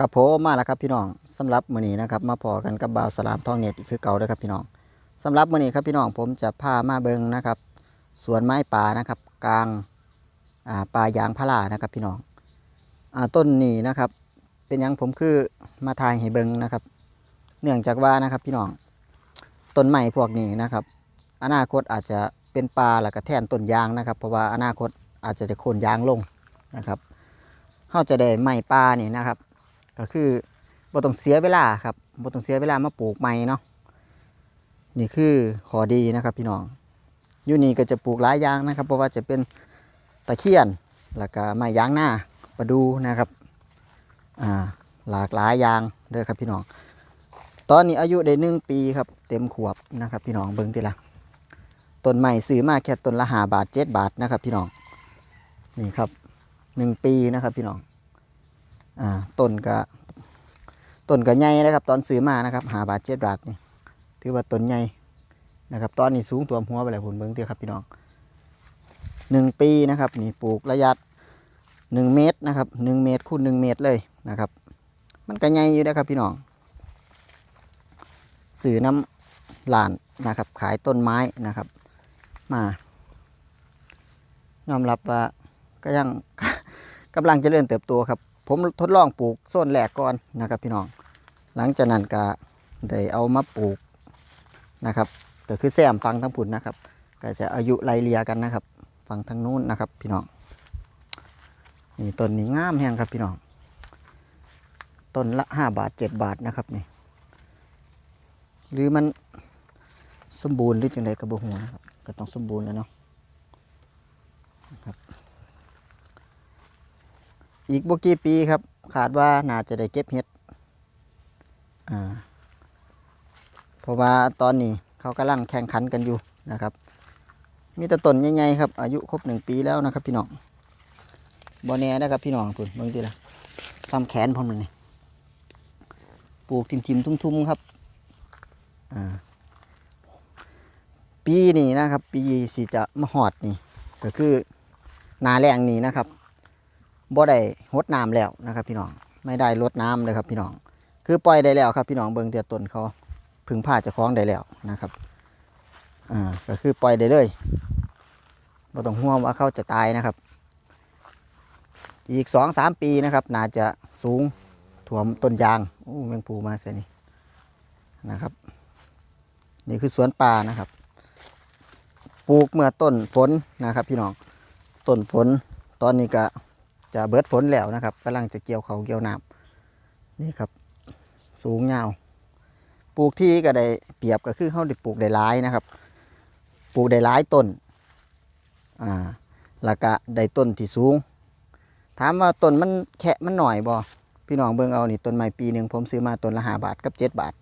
ครับผมมาแล้วครับพี่น้องสำหรับมื้อนี้นะครับมาพอกันกับบ่าวสลามทองเน็ตอีกคือเก่าเด้อครับพี่น้องสำหรับมื้อนี้ครับพี่น้องผมจะพามาเบิงนะครับ สวนไม้ป่านะครับกลางอ่าป่ายางพารานะครับพี่น้องอ่าต้นนี้นะครับ เป็นยังผมคือมาทายให้เบิงนะครับ เนื่องจากว่านะครับพี่น้องต้นไม้พวกนี้นะครับ อนาคตอาจจะเป็นป่าแล้วก็แทนต้นยางนะครับ เพราะว่าอนาคตอาจจะได้โค่นยางลงนะครับเขาจะได้ไม้ป่านี่นะครับ ก็คือบ่ต้องเสียเวลาครับบ่ต้องเสียเวลามาปลูกใหม่เนาะนี่คือขอดีนะครับพี่น้องอยู่นี่ก็จะปลูกหลายอย่างนะครับ เพราะว่าจะเป็นตะเคียนแล้วก็ไม้ยางหน้าประดูนะครับอ่าหลากหลายอย่างเด้อครับพี่น้อง ตอนนี้อายุได้หนึ่งปีครับเต็มขวบนะครับ พี่น้องเบิ่งทีละต้นใหม่ซื้อมาแค่ต้นละหาบาทเจ็ดบาทนะครับ พี่น้องนี่ครับหนึ่งปีนะครับพี่น้องอ่าต้นก็ ต้นก็ใหญ่นะครับ ตอนซื้อมานะครับหาบาทเจ็ดบาทนี่ถือว่าต้นใหญ่นะครับ ตอนนี้สูงตัวหัวไปแล้วผลเบิ้งเตี้ยครับพี่น้องหนึ่งปีนะครับนี่ปลูกระยะหนึ่งเมตรนะครับหนึ่งเมตรคูณหนึ่งเมตรเลยนะครับ มันก็ใหญ่อยู่นะครับพี่น้องสื่อน้ำหลานนะครับ ขายต้นไม้นะครับ มายอมรับว่าก็ยังกำลังจะเริญเติบโตครับ ผมทดลองปลูกโซนแรกก่อนนะครับพี่น้อง หลังจากนั้นก็ได้เอามาปลูกนะครับก็คือแซมฟังทั้งผุนนะครับ ก็จะอายุไล่เลียกันนะครับ ฟังทางนู้นนะครับ พี่น้องนี่ต้นนี้งามแห้งครับพี่น้องต้นละห้าบาทเจ็ดบาทนะครับนี่หรือมันสมบูรณ์หรือจังไดกระบอกหัวนะครับก็ต้องสมบูรณ์แล้วเนาะครับ อีกบกี่ปีครับ ขาดว่าน่าจะได้เก็บเห็ด อ่าเพราะว่าตอนนี้เขากำลังแข่งขันกันอยู่นะครับ มีแต่ต้นใหญ่ๆครับ อายุครบหนึ่งปีแล้วนะครับ พี่น้องบอแน่นะครับพี่น้องคุณเบิ่งทีละซ้ำแขนผมเลยนี่ปลูกทิมๆทุ่มๆครับอ่าปีนี้นะครับ ปีสีจะมาหอดนี่ก็คือนาแรงนี้นะครับบ่ได้หดน้ำแล้วนะครับ พี่น้องไม่ได้ลดน้ำเลยครับพี่น้อง คือปล่อยได้แล้วครับพี่น้องเบิ่งเตียต้นเขาพึ่งผ้าจะคล้องได้แล้วนะครับอ่าก็คือปล่อยได้เลยบ่ต้องห่วงว่าเขาจะตายนะครับ อีกสองสามปีนะครับ น่าจะสูงถ่วมต้นยางโอ้แมงปูมาเสียนี่นะครับ นี่คือสวนป่านะครับ ปลูกเมื่อต้นฝนนะครับ พี่น้องต้นฝนตอนนี้ก็จะเบิดฝนแล้วนะครับกำลังจะเกี่ยวเขาเกี่ยวน้ำนี่ครับ สูงยาว ปลูกที่ก็ได้เปรียบก็คือเขาได้ปลูกได้หลายนะครับ ปลูกได้หลายต้นอ่าแล้วก็ได้ต้นที่สูง ถามว่าต้นมันแค่มันหน่อยบ่พี่น้องเบิ่งเอานี่ต้นไม้ปีหนึ่งผมซื้อมาต้นละห้าบาทกับเจ็ดบาท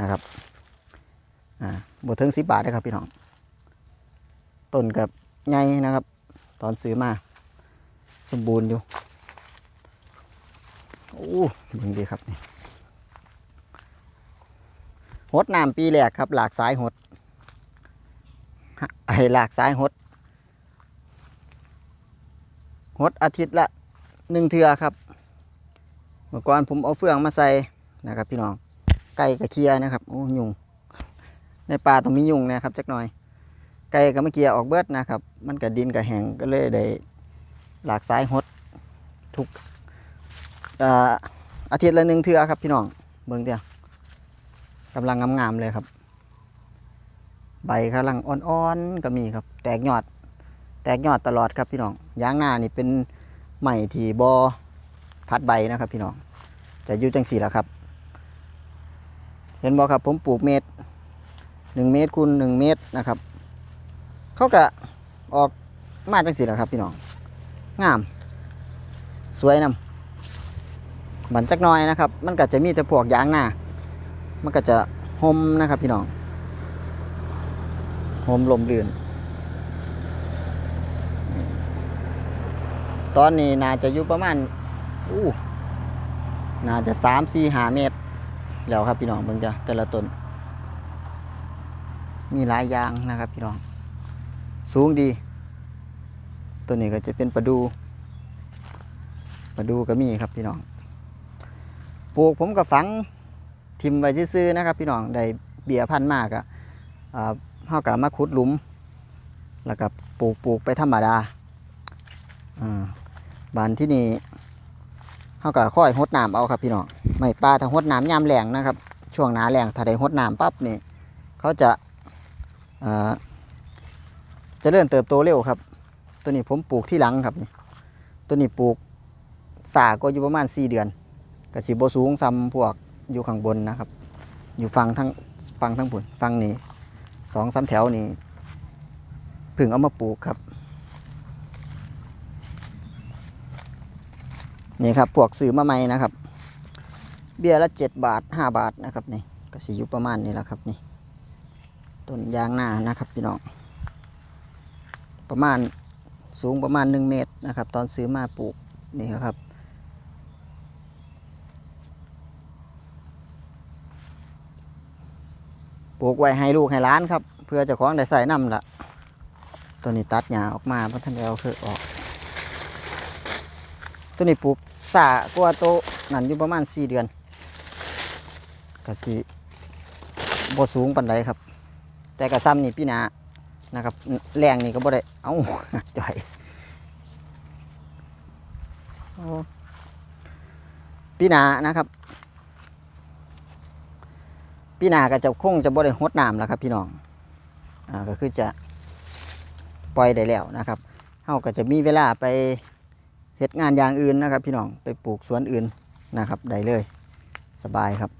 นะครับอ่าบ่ถึงสิบบาทนะครับพี่น้องต้นกับใหญ่นะครับ ตอนซื้อมา สมบูรณ์อยู่โอ้เบิ่งดีครับนี่ หดน้ำปีแรกครับ หลากสายหดไอหลากสายหดหดอาทิตย์ละหนึ่งเทือครับ เมื่อก่อนผมเอาเฟืองมาใส่นะครับ พี่น้องไก่กระเคียนะครับโอ้ยุงในป่าต้องมียุงนะครับจักหน่อย ไก่ก็เมื่อกี้ออกเบิดนะครับ มันกับดินกับแหงก็เลยได้หลากสายหดทุกอ่ออาทิตย์ละหนึ่งเทือครับพี่น้องเบิ่งเดียว กำลังงามๆเลยครับ ใบกำลังอ่อนๆก็มีครับ แตกยอด แตกยอดตลอดครับพี่น้องยางหน้านี่เป็นใหม่ที่บอพัดใบนะครับ พี่น้องจะอยู่จังสี่และครับ เห็นบอครับผมปลูกเมตรหนึ่งเมตรคูณหนึ่งเมตรนะครับ เขาก็ออกมาจังสี่และครับ พี่น้องงาม สวยนำบันจักน้อยนะครับ มันก็จะมีแต่พวกยางหน้า มันก็จะห่มนะครับพี่น้องห่มลมลื่นตอนนี้น่าจะอยู่ประมาณอู้น่าจะสามสี่หาเมตร แล้วครับพี่น้องเบิ่งจ้ะแต่ละต้น มีหลายอย่างนะครับพี่น้อง สูงดี ตัวนี้ก็จะเป็นปลาดูปลาดูก็มีครับพี่น้อง ปลูกผมก็ฝัง ทิมไว้ซื่อๆนะครับพี่น้องได้เบี้ยพันธุ์มากอะอ่าเฮาก็มาขุดหลุม แล้วก็ปลูกปลูกไปธรรมดาอ่าบานที่นี่เฮาก็ค่อยหดน้ำเอาครับพี่น้องไม่ปลาถ้าหดน้ำยามแรงนะครับ ช่วงหนาแรงถ้าได้หดน้ำปั๊บนี่เขาจะอ่าเจะเริ่มเติบโตเร็วครับ ตัวนี้ผมปลูกที่หลังครับนี่ตัวนี้ปลูกสาก็อยู่ประมาณ 4 เดือนกระสิบสูงซ้ำพวก อยู่ข้างบนนะครับ อยู่ฝั่งทั้งฝั่งทั้งผุนฝั่งนี้สองสามแถวนี่พึ่งเอามาปลูกครับ นี่ครับพวกซื้อมาใหม่นะครับ เบี้ยละเจ็ดบาทห้าบาทนะครับนี่ก็สิอยู่ประมาณนี้แหละครับนี่ต้นยางหน้านะครับพี่น้องประมาณสูงประมาณ1เมตรนะครับ ตอนซื้อมาปลูกนี่ครับ ลูกไว้ให้ลูกให้ล้านครับ เพื่อจะคล้องได้ใส่น้ำละตัวนี้ตัดหญ้าออกมาเพราะท่านเอาเคือออก ตัวนี้ปลูกสากว่าโตนั่นอยู่ประมาณ4เดือนกะสิบ่สูงปานใดครับ แต่กระซ้ำนี่พี่นานะครับแรงนี่ก็บ่ได้เอ้าจ่อยพี่นานะครับ พี่นาก็จะคงจะบ่ได้หดน้ำแล้วครับพี่น้องอ่าก็คือจะปล่อยได้แล้วนะครับเฮาก็จะมีเวลาไปเฮ็ดงานอย่างอื่นนะครับ พี่น้องไปปลูกสวนอื่นนะครับได้เลยสบายครับ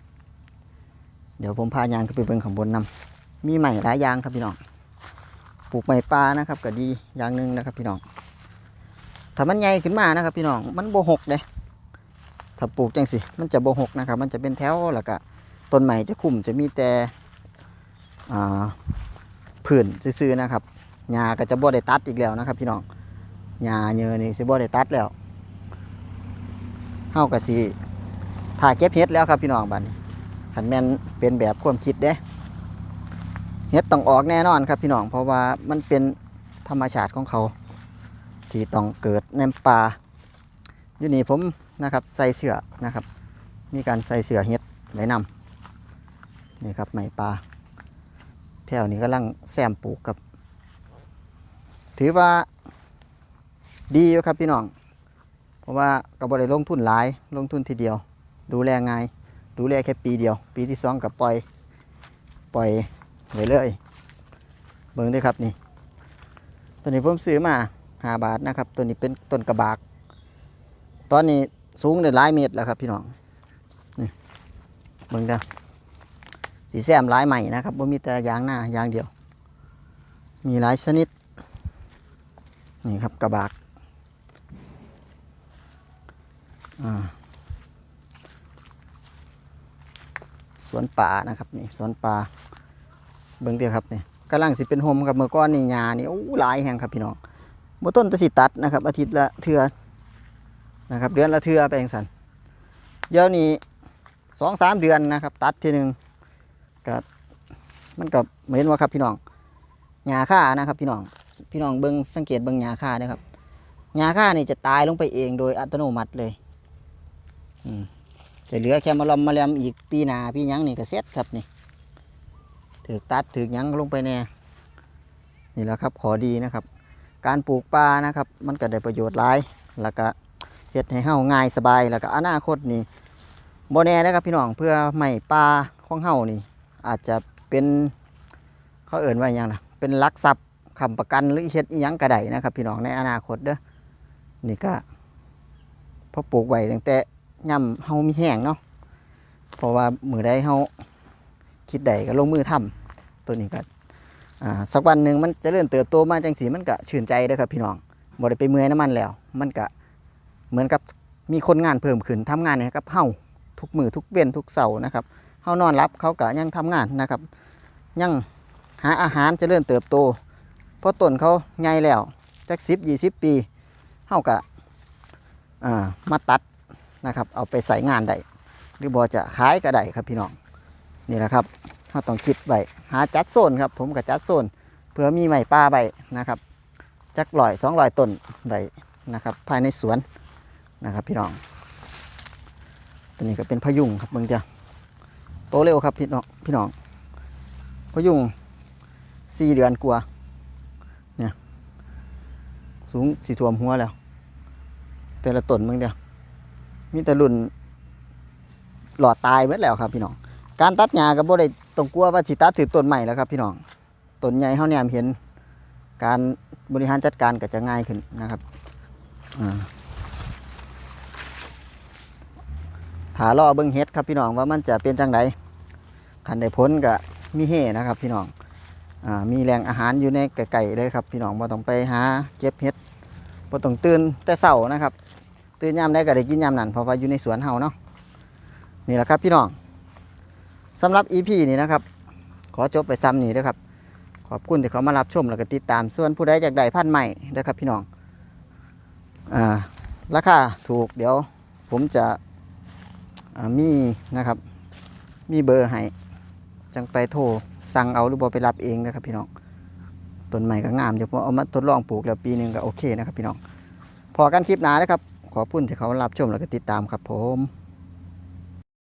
เดี๋ยวผมพายางขึ้นไปเบิ่งข้างบนนำมีใหม่หลายยางครับพี่น้องปลูกใหม่ปลานะครับก็ดีอย่างหนึ่งนะครับพี่น้องถ้ามันใหญ่ขึ้นมานะครับ พี่น้องมันโบหกเลยถ้าปลูกจังสิมันจะโบหกนะครับ มันจะเป็นแถวแล้วก็ ต้นใหม่จะคุ้มจะมีแต่ผื่นซื่อๆนะครับหญ้าก็จะบ่ได้ตัดอีกแล้วนะครับ พี่น้องหญ้าเยอะนี่สิบ่ได้ตัดแล้วเฮาก็สิถ่ายเก็บเฮ็ดแล้วครับพี่น้องบัดนี้ขันแม่นเป็นแบบความคิดเด้เฮ็ดต้องออกแน่นอนครับพี่น้องเพราะว่ามันเป็นธรรมชาติของเขา ที่ต้องเกิดในป่าอยู่นี่ผมนะครับใส่เสื้อนะครับ มีการใส่เสื้อเฮ็ดไว้นำ นี่ครับไม้ป่าแถวนี้กำลังแซมปลูกครับ ถือว่าดีครับพี่น้อง เพราะว่าก็บ่ได้ลงทุนหลายลงทุนทีเดียว ดูแลง่ายดูแลแค่ปีเดียว ปีที่สองกับปล่อยปล่อยไว้เลยเบิ่งด้วยครับนี่ตัวนี้ผมซื้อมาห้าบาทนะครับ ตัวนี้เป็นต้นกระบาก ตอนนี้สูงได้หลายเมตรแล้วครับพี่น้องนี่เบิ่งด้ สีแซมหลายใหม่นะครับบ่มีแต่ยางหน้ายางเดียว มีหลายชนิด นี่ครับกระบากสวนป่านะครับนี่สวนป่าเบิ่งเดียวครับนี่กำลังสิเป็นโฮมครับเมื่อก่อนนี่หญ้านี่โอ้หลายแห่งครับพี่น้องบต้นตะสิตัดนะครับ อาทิตย์ละเทื่อนะครับ เดือนละเทื่อไปจังซั่นเดี๋ยวนี้สองสามเดือนนะครับ ตัดทีหนึ่ง ก็มันก็เห็นว่าครับพี่น้องหญ้าค่านะครับ พี่น้องพี่น้องเบิ่งสังเกตเบิ่งหญ้าค่านะครับหญ้าค่านี่จะตายลงไปเองโดยอัตโนมัติเลยอืมจะเหลือแค่มาลอมมาแลมอีกปีหนาปีหยังนี่ก็เสร็จครับนี่ถือตัดถือยังลงไปแน่นี่แหละครับขอดีนะครับ การปลูกปลานะครับ มันก็ได้ประโยชน์หลายแล้วก็เฮ็ดให้เฮาง่ายสบายแล้วก็อนาคตนี่บ่แน่นะครับพี่น้องเพื่อไม่ปลาของเฮานี่ อาจจะเป็นเขาเอ่นว่าหยังนะเป็นลักทรัพย์คำประกันหรือเฮ็ดอีหยังก็ไดนะครับ พี่น้องในอนาคตเด้อนี่ก็พอปลูกไว้ตั้งแต่ย่ำเฮามีแห้งเนาะเพราะว่ามือใดเฮาคิดใดก็ลงมือทำตัวนี้ก็สักวันหนึ่งมันจะเริ่มเติบโตมาจังสีมันก็ชื่นใจเด้อครับพี่น้องบ่ได้ไปเมื่อยน้ำมันแล้ว มันก็เหมือนกับมีคนงานเพิ่มขึ้นทำงานให้กับเฮาทุกมือทุกเว้นทุกเสาร์นะครับ เฮานอนรับเขาก็ยังทำงานนะครับ ยังหาอาหารเจะเริ่มเติบโต เพราะต้นเขาใหญ่แล้วจักสิบยี่สิบปีเฮาก็อ่ามาตัดนะครับ เอาไปใส่งานได้หรือบอจะขายก็ได้ครับพี่น้องนี่แหละครับเราต้องคิดไว้หาจัดโซนครับ ผมกับจัดโซนเพื่อมีไม้ป่าใบนะครับจักลอยสองลอยต้นใบนะครับ ภายในสวนนะครับพี่น้องตัวนี้ก็เป็นพยุงครับเบิ่งจ้ะ ตเร็วครับพี่น้องพี่น้องพยุงสี่เดือนกว่าเนี่ยสูงสีท่วมหัวแล้ว แต่ละต้นเบิ่งเดียวมีแต่รุ่นหลอดตายเบิดแล้วครับพี่น้องการตัดหญ้าก็บ่ได้ต้องกลัวว่าสิตัดถือต้นใหม่แล้วครับพี่น้องต้นใหญ่เฮาเนี่ยเห็นการบริหารจัดการก็จะง่ายขึ้นนะครับอ่าถารอเบิ่งเฮ็ดครับพี่น้องว่ามันจะเป็นจังได คันได้ผลก็มีเฮนะครับพี่น้องอมีแหล่งอาหารอยู่ในไก่ๆเลยครับพี่น้องบ่ต้องไปหาเก็บเฮ็ดบ่ต้องตื่นแต่เช้านะครับ ตื่นยามใดก็ได้กินยามนั้นเพราะว่าอยู่ในสวนเฮาเนาะนี่แหละครับพี่น้องสำหรับ EP นี้นะครับ ขอจบไปซ้ำนี้ด้อครับ ขอบคุณที่เขามารับชมแล้วก็ติดตาม ส่วนผู้ใดอยากได้พันธุ์ใหม่นะครับพี่น้องอราคาถูกเดี๋ยวผมจะมีนะครับ มีเบอร์ให้ จังไปโทรสั่งเอาหรือบ่ไปรับเองนะครับพี่น้องต้นใหม่ก็งามเดี๋ยวผมเอามาทดลองปลูกแล้วปีหนึ่งก็โอเคนะครับพี่น้องพอกันคลิปหนานะครับ ขอพุ่นที่เขารับชมแล้วก็ติดตามครับผม